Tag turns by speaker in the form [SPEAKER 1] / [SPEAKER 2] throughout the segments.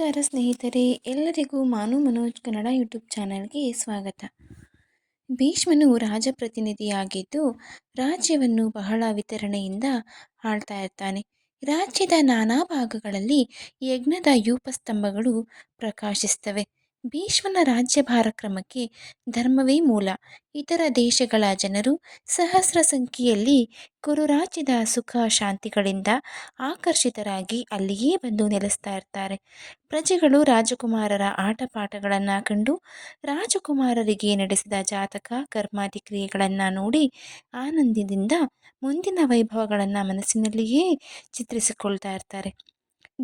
[SPEAKER 1] ನಮಸ್ಕಾರ ಸ್ನೇಹಿತರೆ, ಎಲ್ಲರಿಗೂ ಮಾನು ಮನೋಜ್ ಕನ್ನಡ ಯೂಟ್ಯೂಬ್ ಚಾನಲ್ಗೆ ಸ್ವಾಗತ. ಭೀಷ್ಮನು ರಾಜಪ್ರತಿನಿಧಿಯಾಗಿದ್ದು, ರಾಜ್ಯವನ್ನು ಬಹಳ ವಿತರಣೆಯಿಂದ ಆಳ್ತಾ ಇರ್ತಾನೆ. ರಾಜ್ಯದ ನಾನಾ ಭಾಗಗಳಲ್ಲಿ ಯಜ್ಞದ ಯೂಪಸ್ತಂಭಗಳು ಪ್ರಕಾಶಿಸ್ತವೆ. ಭೀಷ್ಮನ ರಾಜ್ಯಭಾರ ಕ್ರಮಕ್ಕೆ ಧರ್ಮವೇ ಮೂಲ. ಇತರ ದೇಶಗಳ ಜನರು ಸಹಸ್ರ ಸಂಖ್ಯೆಯಲ್ಲಿ ಕುರುರಾಜ್ಯದ ಸುಖ ಶಾಂತಿಗಳಿಂದ ಆಕರ್ಷಿತರಾಗಿ ಅಲ್ಲಿಯೇ ಬಂದು ನೆಲೆಸ್ತಾ ಇರ್ತಾರೆ. ಪ್ರಜೆಗಳು ರಾಜಕುಮಾರರ ಆಟಪಾಠಗಳನ್ನು ಕಂಡು ರಾಜಕುಮಾರರಿಗೆ ನಡೆಸಿದ ಜಾತಕ ಕರ್ಮಾದಿ ಕ್ರಿಯೆಗಳನ್ನು ನೋಡಿ ಆನಂದದಿಂದ ಮುಂದಿನ ವೈಭವಗಳನ್ನು ಮನಸ್ಸಿನಲ್ಲಿಯೇ ಚಿತ್ರಿಸಿಕೊಳ್ತಾ ಇರ್ತಾರೆ.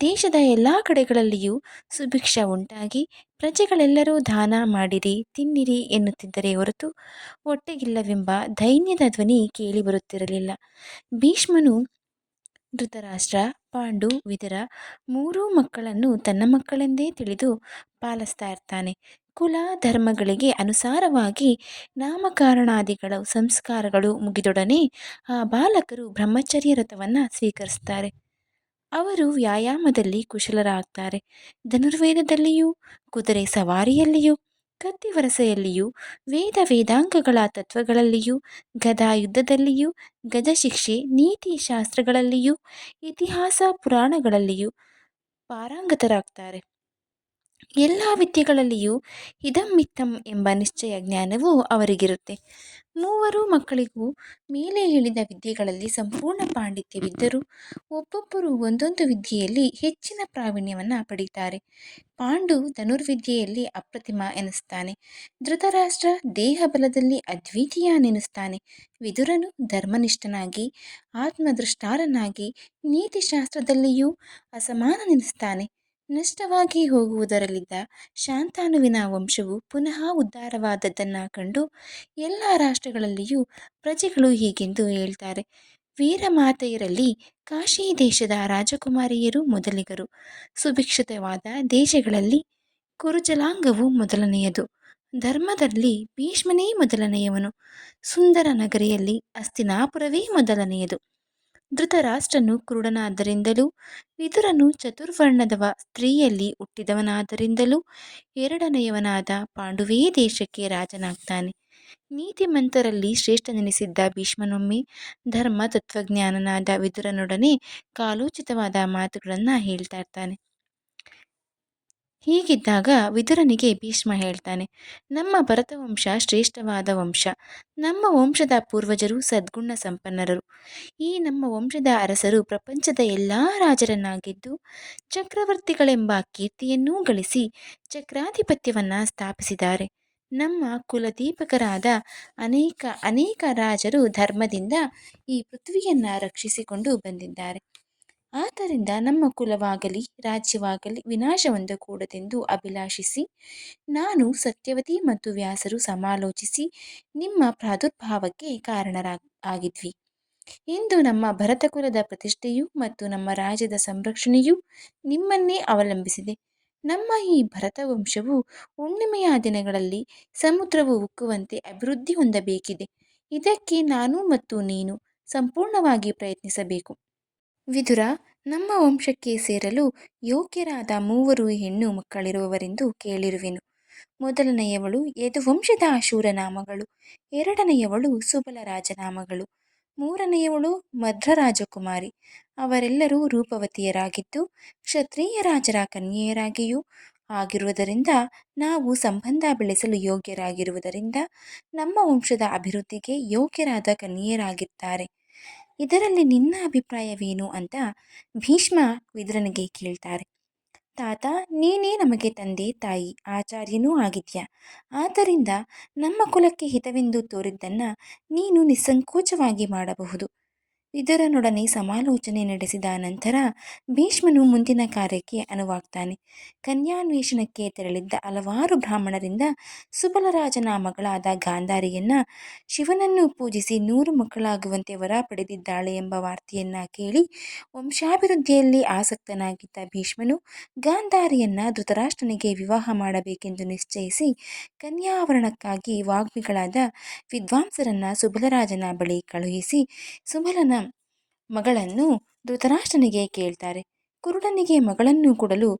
[SPEAKER 1] ದೇಶದ ಎಲ್ಲ ಕಡೆಗಳಲ್ಲಿಯೂ ಸುಭಿಕ್ಷ ಉಂಟಾಗಿ, ಪ್ರಜೆಗಳೆಲ್ಲರೂ ದಾನ ಮಾಡಿರಿ, ತಿನ್ನಿರಿ ಎನ್ನುತ್ತಿದ್ದರೆ ಹೊರತು ಹೊಟ್ಟೆಗಿಲ್ಲವೆಂಬ ದೈನ್ಯದ ಧ್ವನಿ ಕೇಳಿಬರುತ್ತಿರಲಿಲ್ಲ ಭೀಷ್ಮನು ಧೃತರಾಷ್ಟ್ರ, ಪಾಂಡು, ವಿದರ ಮೂರೂ ಮಕ್ಕಳನ್ನು ತನ್ನ ಮಕ್ಕಳೆಂದೇ ತಿಳಿದು ಪಾಲಿಸ್ತಾ ಇರ್ತಾನೆ. ಕುಲ ಧರ್ಮಗಳಿಗೆ ಅನುಸಾರವಾಗಿ ನಾಮಕಾರಣಾದಿಗಳ ಸಂಸ್ಕಾರಗಳು ಮುಗಿದೊಡನೆ ಆ ಬಾಲಕರು ಬ್ರಹ್ಮಚರ್ಯ ರಥವನ್ನು ಸ್ವೀಕರಿಸ್ತಾರೆ. ಅವರು ವ್ಯಾಯಾಮದಲ್ಲಿ ಕುಶಲರಾಗ್ತಾರೆ. ಧನುರ್ವೇದದಲ್ಲಿಯೂ, ಕುದುರೆ ಸವಾರಿಯಲ್ಲಿಯೂ ಕತ್ತಿವರಸೆಯಲ್ಲಿಯೂ ವೇದ ವೇದಾಂಗಗಳ ತತ್ವಗಳಲ್ಲಿಯೂ, ಗದಾ ಯುದ್ಧದಲ್ಲಿಯೂ ನೀತಿ ಶಾಸ್ತ್ರಗಳಲ್ಲಿಯೂ, ಇತಿಹಾಸ ಪುರಾಣಗಳಲ್ಲಿಯೂ ಪಾರಂಗತರಾಗ್ತಾರೆ. ಎಲ್ಲ ವಿದ್ಯೆಗಳಲ್ಲಿಯೂ ಇದಮ್ಮಿತ್ತಂ ಎಂಬ ನಿಶ್ಚಯ ಜ್ಞಾನವು ಅವರಿಗಿರುತ್ತೆ. ಮೂವರು ಮಕ್ಕಳಿಗೂ ಮೇಲೆ ಹೇಳಿದ ವಿದ್ಯೆಗಳಲ್ಲಿ ಸಂಪೂರ್ಣ ಪಾಂಡಿತ್ಯವಿದ್ದರೂ ಒಬ್ಬೊಬ್ಬರು ಒಂದೊಂದು ವಿದ್ಯೆಯಲ್ಲಿ ಹೆಚ್ಚಿನ ಪ್ರಾವೀಣ್ಯವನ್ನು ಪಡೀತಾರೆ. ಪಾಂಡು ಧನುರ್ವಿದ್ಯೆಯಲ್ಲಿ ಅಪ್ರತಿಮ ಎನಿಸ್ತಾನೆ. ಧೃತರಾಷ್ಟ್ರ ದೇಹ ಬಲದಲ್ಲಿ ಅದ್ವಿತೀಯ ನೆನೆಸ್ತಾನೆ. ವಿದುರನು ಧರ್ಮನಿಷ್ಠನಾಗಿ ಆತ್ಮದೃಷ್ಟಾರನಾಗಿ ನೀತಿಶಾಸ್ತ್ರದಲ್ಲಿಯೂ ಅಸಮಾನನೆನಿಸ್ತಾನೆ ನಷ್ಟವಾಗಿ ಹೋಗುವುದರಲ್ಲಿದ್ದ ಶಾಂತಾನುವಿನ ವಂಶವು ಪುನಃ ಉದ್ಧಾರವಾದದ್ದನ್ನು ಕಂಡು ಎಲ್ಲ ರಾಷ್ಟ್ರಗಳಲ್ಲಿಯೂ ಪ್ರಜೆಗಳು ಹೀಗೆಂದು ಹೇಳ್ತಾರೆ. ವೀರಮಾತೆಯರಲ್ಲಿ ಕಾಶಿ ದೇಶದ ರಾಜಕುಮಾರಿಯರು ಮೊದಲಿಗರು. ಸುಭಿಕ್ಷಿತವಾದ ದೇಶಗಳಲ್ಲಿ ಕುರುಜಲಾಂಗವು ಮೊದಲನೆಯದು. ಧರ್ಮದಲ್ಲಿ ಭೀಷ್ಮನೇ ಮೊದಲನೆಯವನು. ಸುಂದರ ನಗರಿಯಲ್ಲಿ ಅಸ್ತಿನಾಪುರವೇ ಮೊದಲನೆಯದು. ಧೃತರಾಷ್ಟ್ರನು ಕುರುಡನಾದ್ದರಿಂದಲೂ, ವಿದುರನು ಚತುರ್ವರ್ಣದವ ಸ್ತ್ರೀಯಲ್ಲಿ ಹುಟ್ಟಿದವನಾದ್ದರಿಂದಲೂ ಎರಡನೆಯವನಾದ ಪಾಂಡುವೇ ದೇಶಕ್ಕೆ ರಾಜನಾಗ್ತಾನೆ. ನೀತಿಮಂತರಲ್ಲಿ ಶ್ರೇಷ್ಠನೆನಿಸಿದ್ದ ಭೀಷ್ಮನೊಮ್ಮೆ ಧರ್ಮ ತತ್ವಜ್ಞಾನನಾದ ವಿದುರನೊಡನೆ ಕಾಲೋಚಿತವಾದ ಮಾತುಗಳನ್ನು ಹೇಳ್ತಾ ಇರ್ತಾನೆ. ಹೀಗಿದ್ದಾಗ ವಿದುರನಿಗೆ ಭೀಷ್ಮ ಹೇಳ್ತಾನೆ, ನಮ್ಮ ಭರತವಂಶ ಶ್ರೇಷ್ಠವಾದ ವಂಶ, ನಮ್ಮ ವಂಶದ ಪೂರ್ವಜರು ಸದ್ಗುಣ ಸಂಪನ್ನರರು ಈ ನಮ್ಮ ವಂಶದ ಅರಸರು ಪ್ರಪಂಚದ ಎಲ್ಲ ರಾಜರನ್ನಾಗಿದ್ದು, ಚಕ್ರವರ್ತಿಗಳೆಂಬ ಕೀರ್ತಿಯನ್ನೂ ಗಳಿಸಿ ಚಕ್ರಾಧಿಪತ್ಯವನ್ನು ಸ್ಥಾಪಿಸಿದ್ದಾರೆ. ನಮ್ಮ ಕುಲದೀಪಕರಾದ ಅನೇಕ ಅನೇಕ ರಾಜರು ಧರ್ಮದಿಂದ ಈ ಪೃಥ್ವಿಯನ್ನು ರಕ್ಷಿಸಿಕೊಂಡು ಬಂದಿದ್ದಾರೆ. ಆದ್ದರಿಂದ ನಮ್ಮ ಕುಲವಾಗಲಿ, ರಾಜ್ಯವಾಗಲಿ ವಿನಾಶ ಹೊಂದಕೂಡದೆಂದು ಅಭಿಲಾಷಿಸಿ, ನಾನು ಸತ್ಯವತಿ ಮತ್ತು ವ್ಯಾಸರು ಸಮಾಲೋಚಿಸಿ ನಿಮ್ಮ ಪ್ರಾದುರ್ಭಾವಕ್ಕೆ ಕಾರಣರಾಗ, ಆಗಿದ್ವಿ. ಇಂದು ನಮ್ಮ ಭರತಕುಲದ ಪ್ರತಿಷ್ಠೆಯು ಮತ್ತು ನಮ್ಮ ರಾಜ್ಯದ ಸಂರಕ್ಷಣೆಯು ನಿಮ್ಮನ್ನೇ ಅವಲಂಬಿಸಿದೆ. ನಮ್ಮ ಈ ಭರತವಂಶವು ಹುಣ್ಣಿಮೆಯ ದಿನಗಳಲ್ಲಿ ಸಮುದ್ರವು ಉಕ್ಕುವಂತೆ ಅಭಿವೃದ್ಧಿ ಹೊಂದಬೇಕಿದೆ. ಇದಕ್ಕೆ ನಾನು ಮತ್ತು ನೀನು ಸಂಪೂರ್ಣವಾಗಿ ಪ್ರಯತ್ನಿಸಬೇಕು. ವಿದುರ, ನಮ್ಮ ವಂಶಕ್ಕೆ ಸೇರಲು ಯೋಗ್ಯರಾದ ಮೂವರು ಹೆಣ್ಣು ಮಕ್ಕಳಿರುವವರೆಂದು ಕೇಳಿರುವೆನು. ಮೊದಲನೆಯವಳು ಯದುವಂಶದ ಶೂರನಾಮಗಳು ಎರಡನೆಯವಳು ಸುಬಲ ರಾಜನಾಮಗಳು, ಮೂರನೆಯವಳು ಮಧ್ರರಾಜಕುಮಾರಿ ಅವರೆಲ್ಲರೂ ರೂಪವತಿಯರಾಗಿದ್ದು, ಕ್ಷತ್ರಿಯ ರಾಜರ ಕನ್ಯೆಯರಾಗಿಯೂ ಆಗಿರುವುದರಿಂದ ನಾವು ಸಂಬಂಧ ಬೆಳೆಸಲು ಯೋಗ್ಯರಾಗಿರುವುದರಿಂದ ನಮ್ಮ ವಂಶದ ಅಭಿವೃದ್ಧಿಗೆ ಯೋಗ್ಯರಾದ ಕನ್ಯೆಯರಾಗಿರ್ತಾರೆ ಇದರಲ್ಲಿ ನಿನ್ನ ಅಭಿಪ್ರಾಯವೇನು ಅಂತ ಭೀಷ್ಮ ವಿದುರನಿಗೆ ಕೇಳ್ತಾರೆ. ತಾತ, ನೀನೇ ನಮಗೆ ತಂದೆ, ತಾಯಿ, ಆಚಾರ್ಯನೂ ಆಗಿದ್ಯಾ? ಆದ್ದರಿಂದ ನಮ್ಮ ಕುಲಕ್ಕೆ ಹಿತವೆಂದು ತೋರಿದ್ದನ್ನು ನೀನು ನಿಸ್ಸಂಕೋಚವಾಗಿ ಮಾಡಬಹುದು. ವಿದುರನೊಡನೆ ಸಮಾಲೋಚನೆ ನಡೆಸಿದ ನಂತರ ಭೀಷ್ಮನು ಮುಂದಿನ ಕಾರ್ಯಕ್ಕೆ ಅನುವಾಗ್ತಾನೆ. ಕನ್ಯಾನ್ವೇಷಣಕ್ಕೆ ತೆರಳಿದ್ದ ಹಲವಾರು ಬ್ರಾಹ್ಮಣರಿಂದ ಸುಬಲರಾಜನ ಮಗಳಾದ ಗಾಂಧಾರಿಯನ್ನ ಶಿವನನ್ನು ಪೂಜಿಸಿ ನೂರು ಮಕ್ಕಳಾಗುವಂತೆ ವರ ಪಡೆದಿದ್ದಾಳೆ ಎಂಬ ವಾರ್ತೆಯನ್ನ ಕೇಳಿ ವಂಶಾಭಿವೃದ್ಧಿಯಲ್ಲಿ ಆಸಕ್ತನಾಗಿದ್ದ ಭೀಷ್ಮನು ಗಾಂಧಾರಿಯನ್ನ ಧೃತರಾಷ್ಟ್ರನಿಗೆ ವಿವಾಹ ಮಾಡಬೇಕೆಂದು ನಿಶ್ಚಯಿಸಿ ಕನ್ಯಾವರಣಕ್ಕಾಗಿ ವಾಗ್ಮಿಗಳಾದ ವಿದ್ವಾಂಸರನ್ನ ಸುಬಲರಾಜನ ಬಳಿ ಕಳುಹಿಸಿ ಸುಬಲನ ಮಗಳನ್ನು ಧೃತರಾಷ್ಟ್ರನಿಗೆ ಕೇಳ್ತಾರೆ. ಕುರುಡನಿಗೆ ಮಗಳನ್ನು ಕೊಡಲು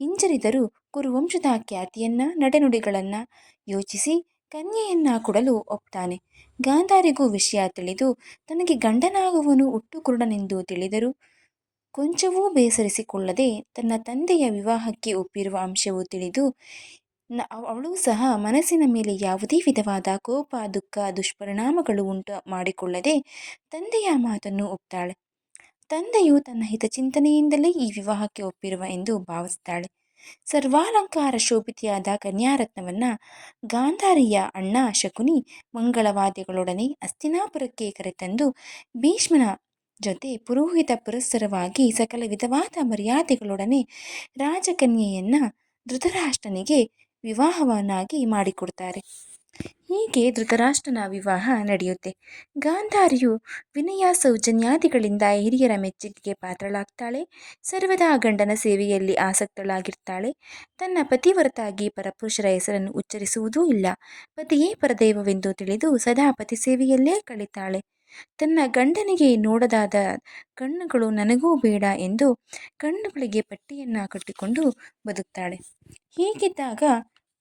[SPEAKER 1] ಹಿಂಜರಿದರೂ ಕುರುವಂಶದ ಖ್ಯಾತಿಯನ್ನ, ನಡೆನುಡಿಗಳನ್ನ ಯೋಚಿಸಿ ಕನ್ಯೆಯನ್ನ ಕೊಡಲು ಒಪ್ತಾನೆ. ಗಾಂಧಾರಿಗೂ ವಿಷಯ ತಿಳಿದು ತನಗೆ ಗಂಡನಾಗುವನು ಹುಟ್ಟು ಕುರುಡನೆಂದು ತಿಳಿದರು ಕೊಂಚವೂ ಬೇಸರಿಸಿಕೊಳ್ಳದೆ ತನ್ನ ತಂದೆಯ ವಿವಾಹಕ್ಕೆ ಒಪ್ಪಿರುವ ಅಂಶವೂ ತಿಳಿದು ಅವಳು ಸಹ ಮನಸ್ಸಿನ ಮೇಲೆ ಯಾವುದೇ ವಿಧವಾದ ಕೋಪ, ದುಃಖ, ದುಷ್ಪರಿಣಾಮಗಳು ಉಂಟು ಮಾಡಿಕೊಳ್ಳದೆ ತಂದೆಯ ಮಾತನ್ನು ಒಪ್ತಾಳೆ. ತಂದೆಯು ತನ್ನ ಹಿತಚಿಂತನೆಯಿಂದಲೇ ಈ ವಿವಾಹಕ್ಕೆ ಒಪ್ಪಿರುವ ಎಂದು ಭಾವಿಸ್ತಾಳೆ. ಸರ್ವಾಲಂಕಾರ ಶೋಭಿತೆಯಾದ ಕನ್ಯಾರತ್ನವನ್ನು ಗಾಂಧಾರಿಯ ಅಣ್ಣ ಶಕುನಿ ಮಂಗಳವಾದ್ಯಗಳೊಡನೆ ಅಸ್ತಿನಾಪುರಕ್ಕೆ ಕರೆತಂದು ಭೀಷ್ಮನ ಜೊತೆ ಪುರೋಹಿತ ಪುರಸ್ಸರವಾಗಿ ಸಕಲ ವಿಧವಾದ ಮರ್ಯಾದೆಗಳೊಡನೆ ರಾಜಕನ್ಯೆಯನ್ನ ಧೃತರಾಷ್ಟ್ರನಿಗೆ ವಿವಾಹವನ್ನಾಗಿ ಮಾಡಿಕೊಡ್ತಾರೆ. ಹೀಗೆ ಧೃತರಾಷ್ಟ್ರನ ವಿವಾಹ ನಡೆಯುತ್ತೆ. ಗಾಂಧಾರಿಯು ವಿನಯ ಸೌಜನ್ಯಾದಿಗಳಿಂದ ಹಿರಿಯರ ಮೆಚ್ಚುಗೆಗೆ ಪಾತ್ರಳಾಗ್ತಾಳೆ. ಸರ್ವದಾ ಗಂಡನ ಸೇವೆಯಲ್ಲಿ ಆಸಕ್ತಳಾಗಿರ್ತಾಳೆ. ತನ್ನ ಪತಿವರತಾಗಿ ಪರಪುರುಷರ ಹೆಸರನ್ನು ಉಚ್ಚರಿಸುವುದೂ ಇಲ್ಲ. ಪತಿಯೇ ಪರದೈವವೆಂದು ತಿಳಿದು ಸದಾ ಪತಿ ಸೇವೆಯಲ್ಲೇ ಕಳಿತಾಳೆ. ತನ್ನ ಗಂಡನಿಗೆ ನೋಡದಾದ ಕಣ್ಣುಗಳು ನನಗೂ ಬೇಡ ಎಂದು ಕಣ್ಣುಗಳಿಗೆ ಪಟ್ಟಿಯನ್ನು ಕಟ್ಟಿಕೊಂಡು ಬದುಕ್ತಾಳೆ. ಹೀಗಿದ್ದಾಗ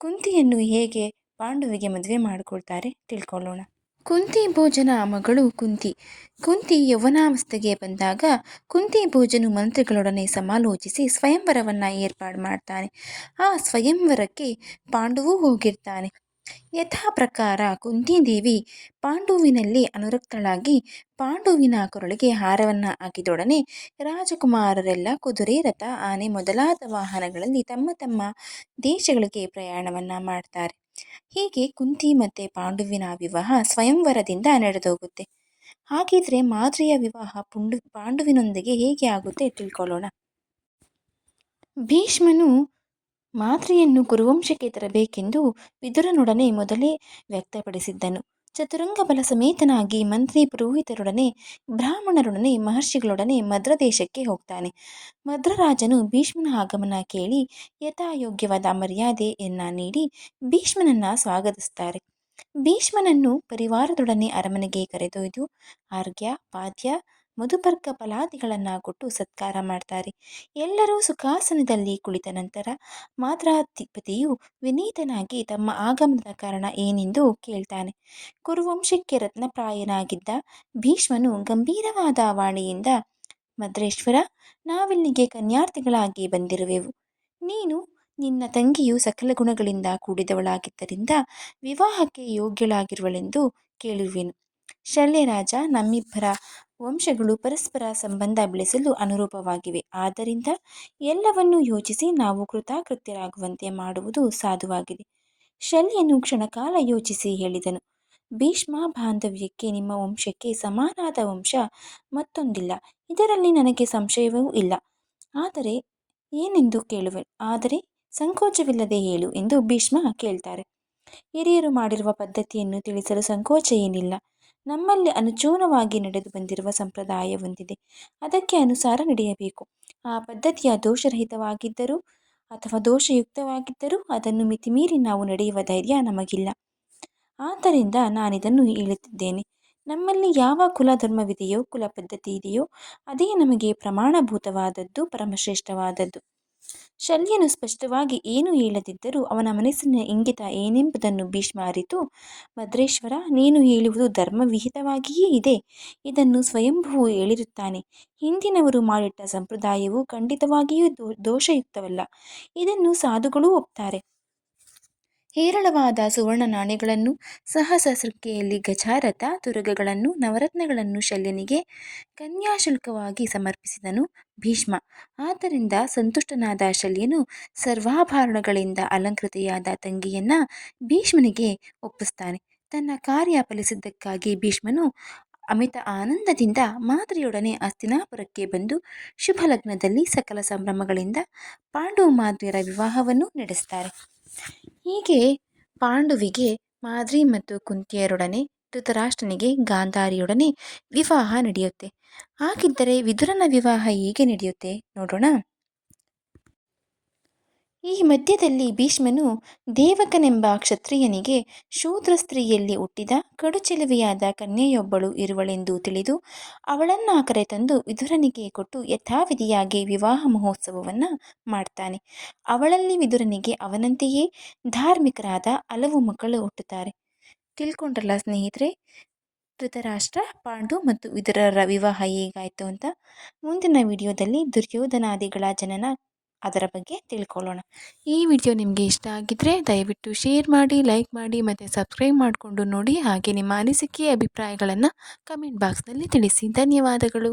[SPEAKER 1] ಕುಂತಿಯನ್ನು ಹೇಗೆ ಪಾಂಡುವಿಗೆ ಮದುವೆ ಮಾಡಿಕೊಡ್ತಾರೆ ತಿಳ್ಕೊಳ್ಳೋಣ. ಕುಂತಿ ಭೋಜನ ಮಗಳು ಕುಂತಿ. ಕುಂತಿ ಯೌವನಾವಸ್ಥೆಗೆ ಬಂದಾಗ ಕುಂತಿ ಭೋಜನು ಮಂತ್ರಿಗಳೊಡನೆ ಸಮಾಲೋಚಿಸಿ ಸ್ವಯಂವರವನ್ನ ಏರ್ಪಾಡು ಮಾಡ್ತಾನೆ. ಆ ಸ್ವಯಂವರಕ್ಕೆ ಪಾಂಡುವು ಹೋಗಿರ್ತಾನೆ. ಯಥಾ ಪ್ರಕಾರ ಕುಂತಿದೇವಿ ಪಾಂಡುವಿನಲ್ಲಿ ಅನುರಕ್ತಳಾಗಿ ಪಾಂಡುವಿನ ಕೊರಳಿಗೆ ಹಾರವನ್ನ ಹಾಕಿದೊಡನೆ ರಾಜಕುಮಾರರೆಲ್ಲ ಕುದುರೆ, ರಥ, ಆನೆ ಮೊದಲಾದ ವಾಹನಗಳಲ್ಲಿ ತಮ್ಮ ತಮ್ಮ ದೇಶಗಳಿಗೆ ಪ್ರಯಾಣವನ್ನ ಮಾಡ್ತಾರೆ. ಹೀಗೆ ಕುಂತಿ ಮತ್ತೆ ಪಾಂಡುವಿನ ವಿವಾಹ ಸ್ವಯಂವರದಿಂದ ನಡೆದೋಗುತ್ತೆ. ಹಾಗಿದ್ರೆ ಮಾದರಿಯ ವಿವಾಹ ಪುಂಡು ಪಾಂಡುವಿನೊಂದಿಗೆ ಹೇಗೆ ಆಗುತ್ತೆ ತಿಳ್ಕೊಳ್ಳೋಣ. ಭೀಷ್ಮನು ಮಾದ್ರಿಯನ್ನು ಗುರುವಂಶಕ್ಕೆ ತರಬೇಕೆಂದು ವಿದುರನೊಡನೆ ಮೊದಲೇ ವ್ಯಕ್ತಪಡಿಸಿದ್ದನು. ಚತುರಂಗ ಬಲ ಸಮೇತನಾಗಿ ಮಂತ್ರಿ ಪುರೋಹಿತರೊಡನೆ, ಬ್ರಾಹ್ಮಣರೊಡನೆ, ಮಹರ್ಷಿಗಳೊಡನೆ ಮದ್ರ ದೇಶಕ್ಕೆ ಹೋಗ್ತಾನೆ. ಮದ್ರರಾಜನು ಭೀಷ್ಮನ ಆಗಮನ ಕೇಳಿ ಯಥಾಯೋಗ್ಯವಾದ ಮರ್ಯಾದೆಯನ್ನ ನೀಡಿ ಭೀಷ್ಮನನ್ನ ಸ್ವಾಗತಿಸ್ತಾರೆ. ಭೀಷ್ಮನನ್ನು ಪರಿವಾರದೊಡನೆ ಅರಮನೆಗೆ ಕರೆದೊಯ್ದು ಅರ್ಘ್ಯ ಪಾದ್ಯ ಮಧುಪರ್ಕ ಫಲಾದಿಗಳನ್ನ ಕೊಟ್ಟು ಸತ್ಕಾರ ಮಾಡ್ತಾರೆ. ಎಲ್ಲರೂ ಸುಖಾಸನದಲ್ಲಿ ಕುಳಿತ ನಂತರ ಮಾತ್ರಾಧಿಪತಿಯು ವಿನೀತನಾಗಿ ತಮ್ಮ ಆಗಮನದ ಕಾರಣ ಏನೆಂದು ಕೇಳ್ತಾನೆ. ಕುರುವಂಶಕ್ಕೆ ರತ್ನಪ್ರಾಯನಾಗಿದ್ದ ಭೀಷ್ಮನು ಗಂಭೀರವಾದ ವಾಣಿಯಿಂದ, ಮದ್ರೇಶ್ವರ, ನಾವಿಲ್ಲಿಗೆ ಕನ್ಯಾರ್ಥಿಗಳಾಗಿ ಬಂದಿರುವೆವು. ನೀನು ನಿನ್ನ ತಂಗಿಯು ಸಕಲ ಗುಣಗಳಿಂದ ಕೂಡಿದವಳಾಗಿದ್ದರಿಂದ ವಿವಾಹಕ್ಕೆ ಯೋಗ್ಯಳಾಗಿರುವಳೆಂದು ಕೇಳುವೆನು. ಶಲ್ಯರಾಜ ನಮ್ಮಿಬ್ಬರ ವಂಶಗಳು ಪರಸ್ಪರ ಸಂಬಂಧ ಬೆಳೆಸಲು ಅನುರೂಪವಾಗಿವೆ. ಆದ್ದರಿಂದ ಎಲ್ಲವನ್ನೂ ಯೋಚಿಸಿ ನಾವು ಕೃತಾಕೃತ್ಯರಾಗುವಂತೆ ಮಾಡುವುದು ಸಾಧುವಾಗಿದೆ. ಶಲ್ಯನು ಕ್ಷಣಕಾಲ ಯೋಚಿಸಿ ಹೇಳಿದನು. ಭೀಷ್ಮ ಬಾಂಧವ್ಯಕ್ಕೆ ನಿಮ್ಮ ವಂಶಕ್ಕೆ ಸಮಾನಾದ ವಂಶ ಮತ್ತೊಂದಿಲ್ಲ. ಇದರಲ್ಲಿ ನನಗೆ ಸಂಶಯವೂ ಇಲ್ಲ. ಆದರೆ ಏನೆಂದು ಕೇಳುವೆ? ಆದರೆ ಸಂಕೋಚವಿಲ್ಲದೆ ಹೇಳು ಎಂದು ಭೀಷ್ಮ ಕೇಳ್ತಾರೆ. ಹಿರಿಯರು ಮಾಡಿರುವ ಪದ್ಧತಿಯನ್ನು ತಿಳಿಸಲು ಸಂಕೋಚ ಏನಿಲ್ಲ. ನಮ್ಮಲ್ಲಿ ಅನುಚೂನವಾಗಿ ನಡೆದು ಬಂದಿರುವ ಸಂಪ್ರದಾಯವೊಂದಿದೆ ಅದಕ್ಕೆ ಅನುಸಾರ ನಡೆಯಬೇಕು. ಆ ಪದ್ಧತಿಯ ದೋಷರಹಿತವಾಗಿದ್ದರೂ ಅಥವಾ ದೋಷಯುಕ್ತವಾಗಿದ್ದರೂ ಅದನ್ನು ಮಿತಿಮೀರಿ ನಾವು ನಡೆಯುವ ಧೈರ್ಯ ನಮಗಿಲ್ಲ. ಆದ್ದರಿಂದ ನಾನಿದನ್ನು ಹೇಳುತ್ತಿದ್ದೇನೆ. ನಮ್ಮಲ್ಲಿ ಯಾವ ಕುಲ ಧರ್ಮವಿದೆಯೋ ಕುಲ ಪದ್ಧತಿ ಇದೆಯೋ, ಅದೇ ನಮಗೆ ಪ್ರಮಾಣಭೂತವಾದದ್ದು, ಪರಮಶ್ರೇಷ್ಠವಾದದ್ದು. ಶಲ್ಯನು ಸ್ಪಷ್ಟವಾಗಿ ಏನು ಹೇಳದಿದ್ದರೂ ಅವನ ಮನಸ್ಸಿನ ಇಂಗಿತ ಏನೆಂಬುದನ್ನು ಭೀಷ್ಮ ಅರಿತು, ಭದ್ರೇಶ್ವರ, ನೀನು ಹೇಳುವುದು ಧರ್ಮವಿಹಿತವಾಗಿಯೇ ಇದೆ. ಇದನ್ನು ಸ್ವಯಂಭೂ ಹೇಳಿರುತ್ತಾನೆ. ಹಿಂದಿನವರು ಮಾಡಿಟ್ಟ ಸಂಪ್ರದಾಯವು ಖಂಡಿತವಾಗಿಯೂ ದೋಷಯುಕ್ತವಲ್ಲ. ಇದನ್ನು ಸಾಧುಗಳೂ ಒಪ್ತಾರೆ. ಹೇರಳವಾದ ಸುವರ್ಣ ನಾಣ್ಯಗಳನ್ನು ಸಹಸ್ರಸಂಖ್ಯೆಯಲ್ಲಿ ಗಜಾರಥ ದುರ್ಗಗಳನ್ನು ನವರತ್ನಗಳನ್ನು ಶಲ್ಯನಿಗೆ ಕನ್ಯಾಶುಲ್ಕವಾಗಿ ಸಮರ್ಪಿಸಿದನು ಭೀಷ್ಮ. ಆದ್ದರಿಂದ ಸಂತುಷ್ಟನಾದ ಶಲ್ಯನು ಸರ್ವಾಭರಣಗಳಿಂದ ಅಲಂಕೃತೆಯಾದ ತಂಗಿಯನ್ನ ಭೀಷ್ಮನಿಗೆ ಒಪ್ಪಿಸ್ತಾನೆ. ತನ್ನ ಕಾರ್ಯ ಫಲಿಸಿದ್ದಕ್ಕಾಗಿ ಭೀಷ್ಮನು ಅಮಿತ ಆನಂದದಿಂದ ಮಾದ್ರಿಯೊಡನೆ ಅಸ್ತಿನಾಪುರಕ್ಕೆ ಬಂದು ಶುಭ ಲಗ್ನದಲ್ಲಿ ಸಕಲ ಸಂಭ್ರಮಗಳಿಂದ ಪಾಂಡು ಮಾದ್ರಿಯರ ವಿವಾಹವನ್ನು ನಡೆಸ್ತಾರೆ. ಹೀಗೆ ಪಾಂಡುವಿಗೆ ಮಾದ್ರಿ ಮತ್ತು ಕುಂತಿಯರೊಡನೆ ಧೃತರಾಷ್ಟ್ರನಿಗೆ ಗಾಂಧಾರಿಯೊಡನೆ ವಿವಾಹ ನಡೆಯುತ್ತೆ. ಹಾಗಿದ್ದರೆ ವಿದುರನ ವಿವಾಹ ಹೇಗೆ ನಡೆಯುತ್ತೆ ನೋಡೋಣ. ಈ ಮಧ್ಯದಲ್ಲಿ ಭೀಷ್ಮನು ದೇವಕನೆಂಬ ಕ್ಷತ್ರಿಯನಿಗೆ ಶೂದ್ರ ಸ್ತ್ರೀಯಲ್ಲಿ ಹುಟ್ಟಿದ ಕಡುಚೆಲುವೆಯಾದ ಕನ್ಯೆಯೊಬ್ಬಳು ಇರುವಳೆಂದು ತಿಳಿದು ಅವಳನ್ನು ಕರೆತಂದು ವಿದುರನಿಗೆ ಕೊಟ್ಟು ಯಥಾವಿಧಿಯಾಗಿ ವಿವಾಹ ಮಹೋತ್ಸವವನ್ನು ಮಾಡ್ತಾನೆ. ಅವಳಲ್ಲಿ ವಿದುರನಿಗೆ ಅವನಂತೆಯೇ ಧಾರ್ಮಿಕರಾದ ಹಲವು ಮಕ್ಕಳು ಹುಟ್ಟುತ್ತಾರೆ. ತಿಳ್ಕೊಂಡ್ರಲ್ಲ ಸ್ನೇಹಿತರೆ? ಧೃತರಾಷ್ಟ್ರ, ಪಾಂಡು ಮತ್ತು ವಿದುರರ ವಿವಾಹ ಹೇಗಾಯಿತು ಅಂತ ಮುಂದಿನ ವಿಡಿಯೋದಲ್ಲಿ ದುರ್ಯೋಧನಾದಿಗಳ ಜನನ ಅದರ ಬಗ್ಗೆ ತಿಳ್ಕೊಳ್ಳೋಣ. ಈ ವಿಡಿಯೋ ನಿಮಗೆ ಇಷ್ಟ ಆಗಿದ್ದರೆ ದಯವಿಟ್ಟು ಶೇರ್ ಮಾಡಿ, ಲೈಕ್ ಮಾಡಿ ಮತ್ತು ಸಬ್ಸ್ಕ್ರೈಬ್ ಮಾಡಿಕೊಂಡು ನೋಡಿ ಹಾಗೆ ನಿಮ್ಮ ಅನಿಸಿಕೆ, ಅಭಿಪ್ರಾಯಗಳನ್ನು ಕಮೆಂಟ್ ಬಾಕ್ಸ್ನಲ್ಲಿ ತಿಳಿಸಿ. ಧನ್ಯವಾದಗಳು.